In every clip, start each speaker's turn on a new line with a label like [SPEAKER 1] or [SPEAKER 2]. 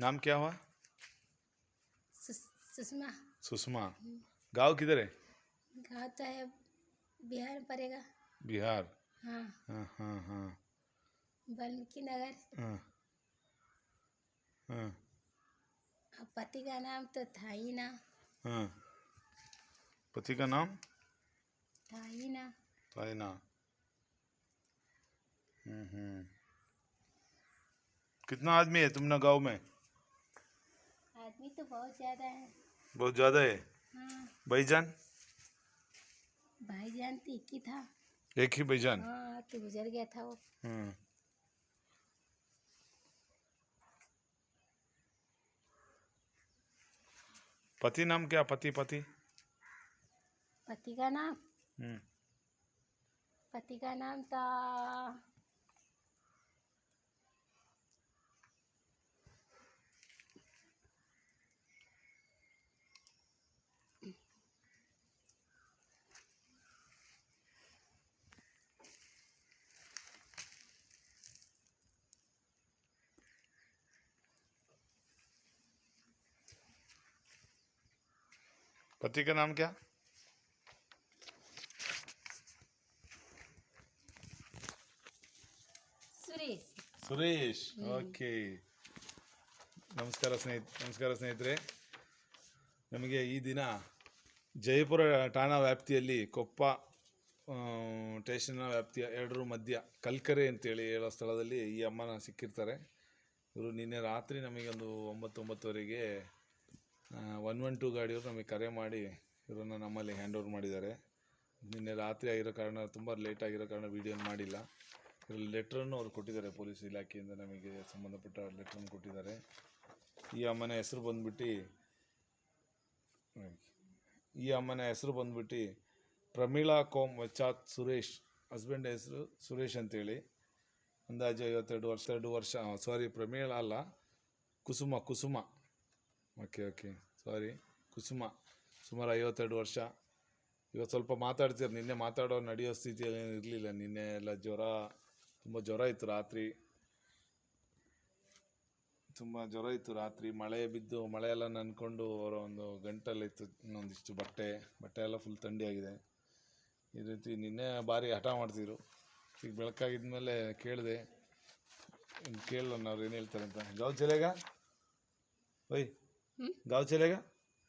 [SPEAKER 1] नाम क्या हुआ?
[SPEAKER 2] सुषमा।
[SPEAKER 1] सुषमा। गाँव किधर है?
[SPEAKER 2] गाँव तो है बिहार में पड़ेगा।
[SPEAKER 1] बिहार।
[SPEAKER 2] हाँ।
[SPEAKER 1] हाँ हाँ हाँ।
[SPEAKER 2] वाल्मीकि नगर।
[SPEAKER 1] हाँ। हाँ।
[SPEAKER 2] पति का नाम तो था ही ना।
[SPEAKER 1] हाँ। पति का नाम?
[SPEAKER 2] था ही ना।
[SPEAKER 1] ताइना हम्म हम्म। कितना आदमी है तुमने गाँव में?
[SPEAKER 2] आदमी तो बहुत ज़्यादा है।
[SPEAKER 1] बहुत ज़्यादा है?
[SPEAKER 2] हाँ।
[SPEAKER 1] भाईजान?
[SPEAKER 2] भाईजान तो एक ही था।
[SPEAKER 1] एक ही भाईजान?
[SPEAKER 2] हाँ तो गुजर गया था वो।
[SPEAKER 1] हम्म। पति नाम क्या? पति पति?
[SPEAKER 2] पति का नाम?
[SPEAKER 1] हम्म।
[SPEAKER 2] पति का नाम था
[SPEAKER 1] पति का नाम क्या
[SPEAKER 2] सुरेश
[SPEAKER 1] ಸುರೇಶ್ ಓಕೆ ನಮಸ್ಕಾರ ಸ್ನೇಹಿತ ನಮಸ್ಕಾರ ಸ್ನೇಹಿತರೆ ನಮಗೆ ಈ ದಿನ ಜಯಪುರ ಠಾಣಾ ವ್ಯಾಪ್ತಿಯಲ್ಲಿ ಕೊಪ್ಪ ಆ, ಸ್ಟೇಷನ್ನ ವ್ಯಾಪ್ತಿಯ ಎರಡರ ಮಧ್ಯ ಕಲ್ಕರೆ ಅಂತೇಳಿ ಹೇಳೋ ಸ್ಥಳದಲ್ಲಿ ಈ ಅಮ್ಮನ ಸಿಕ್ಕಿರ್ತಾರೆ ಇವರು ನಿನ್ನೆ ರಾತ್ರಿ ನಮಗೊಂದು ಒಂಬತ್ತು ಒಂಬತ್ತುವರೆಗೆ ಒನ್ ಒನ್ ಟು ಗಾಡಿಯವರು ನಮಗೆ ಕರೆ ಮಾಡಿ ಇವರನ್ನು ನಮ್ಮಲ್ಲಿ ಹ್ಯಾಂಡ್ ಓವರ್ ಮಾಡಿದ್ದಾರೆ. ನಿನ್ನೆ ರಾತ್ರಿ ಆಗಿರೋ ಕಾರಣ ತುಂಬ ಲೇಟ್ ಆಗಿರೋ ಕಾರಣ ವೀಡಿಯೋ ಮಾಡಿಲ್ಲ. ಇದರಲ್ಲಿ ಲೆಟ್ರನ್ನು ಅವ್ರು ಕೊಟ್ಟಿದ್ದಾರೆ ಪೊಲೀಸ್ ಇಲಾಖೆಯಿಂದ ನಮಗೆ ಸಂಬಂಧಪಟ್ಟ ಲೆಟ್ರನ್ನು ಕೊಟ್ಟಿದ್ದಾರೆ. ಈ ಅಮ್ಮನ ಹೆಸರು ಬಂದ್ಬಿಟ್ಟು, ಈ ಅಮ್ಮನ ಹೆಸರು ಬಂದ್ಬಿಟ್ಟು ಪ್ರಮೀಳಾ ಕೋಮ್ ವಚಾತ್ ಸುರೇಶ್ ಹಸ್ಬೆಂಡ್ ಹೆಸರು ಸುರೇಶ್ ಅಂತೇಳಿ. ಅಂದಾಜು ಐವತ್ತೆರಡು ವರ್ಷ, ಎರಡು ವರ್ಷ ಸಾರಿ ಪ್ರಮೀಳಾ ಅಲ್ಲ, ಕುಸುಮ ಕುಸುಮ. ಓಕೆ ಓಕೆ ಸಾರಿ ಕುಸುಮ. ಸುಮಾರು ಐವತ್ತೆರಡು ವರ್ಷ. ಇವತ್ತು ಸ್ವಲ್ಪ ಮಾತಾಡ್ತೀರ. ನಿನ್ನೆ ಮಾತಾಡೋ ನಡೆಯೋ ಸ್ಥಿತಿಯಲ್ಲಿ ಇರಲಿಲ್ಲ. ನಿನ್ನೆ ಎಲ್ಲ ಜ್ವರ, ತುಂಬ ಜ್ವರ ಇತ್ತು ರಾತ್ರಿ. ತುಂಬ ಜ್ವರ ಇತ್ತು ರಾತ್ರಿ. ಮಳೆ ಬಿದ್ದು, ಮಳೆ ಎಲ್ಲ ನೆನ್ಕೊಂಡು ಅವರ ಒಂದು ಗಂಟಲಿತ್ತು. ಇನ್ನೊಂದಿಷ್ಟು ಬಟ್ಟೆ. ಬಟ್ಟೆ ಎಲ್ಲ ಫುಲ್ ಥಂಡಿಯಾಗಿದೆ ಈ ರೀತಿ ನಿನ್ನೆ ಭಾರಿ ಹಠ ಮಾಡ್ತಿದ್ರು. ಈಗ ಬೆಳಕಾಗಿದ್ಮೇಲೆ ಕೇಳಿದೆ. ಕೇಳಲ್ಲ, ಅವ್ರು ಏನು ಹೇಳ್ತಾರೆ ಅಂತ. ಜಾಬ್ ಚಲೇಗ ಓಯ್.
[SPEAKER 2] ಹ್ಮ್?
[SPEAKER 1] ಗಾವ್ ಚಲೇಗ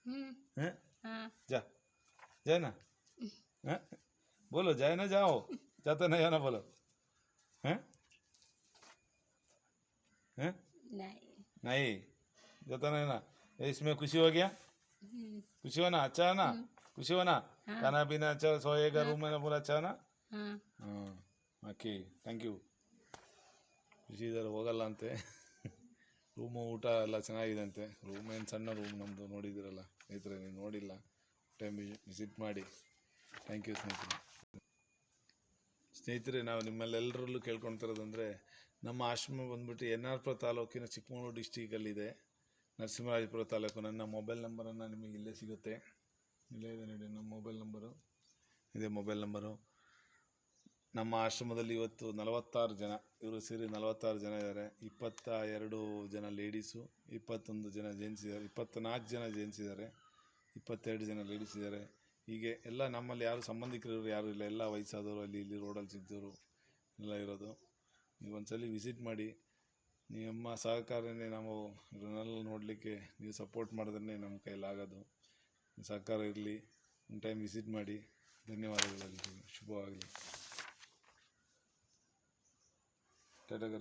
[SPEAKER 2] हम्म
[SPEAKER 1] हैं
[SPEAKER 2] हाँ
[SPEAKER 1] जा जाए ना हैं बोलो जाए ना जाओ जाता नहीं जाना बोलो हैं हैं
[SPEAKER 2] नहीं
[SPEAKER 1] नहीं जाता नहीं ना ये इसमें खुशी हो गया
[SPEAKER 2] हम्म,
[SPEAKER 1] खुशी हो ना अच्छा है ना खुशी हो ना
[SPEAKER 2] हाँ।
[SPEAKER 1] खाना पीना अच्छा सोएगा रूम में ना पूरा अच्छा है ना
[SPEAKER 2] हाँ
[SPEAKER 1] ಹಾಂ ಓಕೆ ಥ್ಯಾಂಕ್ ಯು ಖುಷಿ ಇದ್ದಾರೆ ಹೋಗಲ್ಲ ಅಂತೆ ರೂಮು ಊಟ ಎಲ್ಲ ಚೆನ್ನಾಗಿದೆ ಅಂತೆ ರೂಮ್ ಏನು ಸಣ್ಣ ರೂಮ್ ನಮ್ಮದು ನೋಡಿದ್ದೀರಲ್ಲ ಸ್ನೇಹಿತರೆ ನೀವು ನೋಡಿಲ್ಲ. ಟೈಮ್ ವಿಸಿಟ್ ಮಾಡಿ. ಥ್ಯಾಂಕ್ ಯು ಸ್ನೇಹಿತರೆ. ಸ್ನೇಹಿತರೆ, ನಾವು ನಿಮ್ಮಲ್ಲೆಲ್ಲರಲ್ಲೂ ಕೇಳ್ಕೊಳ್ತಿರೋದಂದರೆ ನಮ್ಮ ಆಶ್ರಮ ಬಂದ್ಬಿಟ್ಟು ಎನ್ ಆರ್ ಪುರ ತಾಲೂಕಿನ ಚಿಕ್ಕಮಗಳೂರು ಡಿಸ್ಟಿಕಲ್ಲಿದೆ ನರಸಿಂಹರಾಜಪುರ ತಾಲೂಕು. ನನ್ನ ಮೊಬೈಲ್ ನಂಬರನ್ನು ನಿಮಗೆ ಇಲ್ಲೇ ಸಿಗುತ್ತೆ. ಇಲ್ಲೇ ಇದೆ ನೋಡಿ, ನಮ್ಮ ಮೊಬೈಲ್ ನಂಬರು ಇದೆ ಮೊಬೈಲ್ ನಂಬರು ನಮ್ಮ ಆಶ್ರಮದಲ್ಲಿ ಇವತ್ತು ನಲವತ್ತಾರು ಜನ, ಇವರು ಸೇರಿ ನಲವತ್ತಾರು ಜನ ಇದ್ದಾರೆ. ಇಪ್ಪತ್ತ ಎರಡು ಜನ ಲೇಡೀಸು ಇಪ್ಪತ್ತೊಂದು ಜನ ಜೆಂಟ್ಸ್ ಇದ್ದಾರೆ. ಇಪ್ಪತ್ತ್ನಾಲ್ಕು ಜನ ಜೆಂಟ್ಸ್ ಇದ್ದಾರೆ. ಇಪ್ಪತ್ತೆರಡು ಜನ ಲೇಡೀಸ್ ಇದ್ದಾರೆ. ಹೀಗೆ ಎಲ್ಲ ನಮ್ಮಲ್ಲಿ ಯಾರು ಸಂಬಂಧಿಕರು ಯಾರು ಇಲ್ಲ. ಎಲ್ಲ ವಯಸ್ಸಾದವರು, ಅಲ್ಲಿ ಇಲ್ಲಿ ರೋಡಲ್ಲಿ ಸಿಗ್ದವರು ಎಲ್ಲ ಇರೋದು. ನೀವು ಸಲ ವಿಸಿಟ್ ಮಾಡಿ, ನಿಮ್ಮ ಸಹಕಾರನೇ ನಾವು ಇವರನ್ನೆಲ್ಲ ನೋಡಲಿಕ್ಕೆ ನೀವು ಸಪೋರ್ಟ್ ಮಾಡಿದ್ರೆ ನಮ್ಮ ಕೈಲಾಗೋದು ಸಹಕಾರ ಇರಲಿ. ಒಂದು ಟೈಮ್ ವಿಸಿಟ್ ಮಾಡಿ. ಧನ್ಯವಾದಗಳು ಶುಭವಾಗಲಿ. ടാറ്റ കരു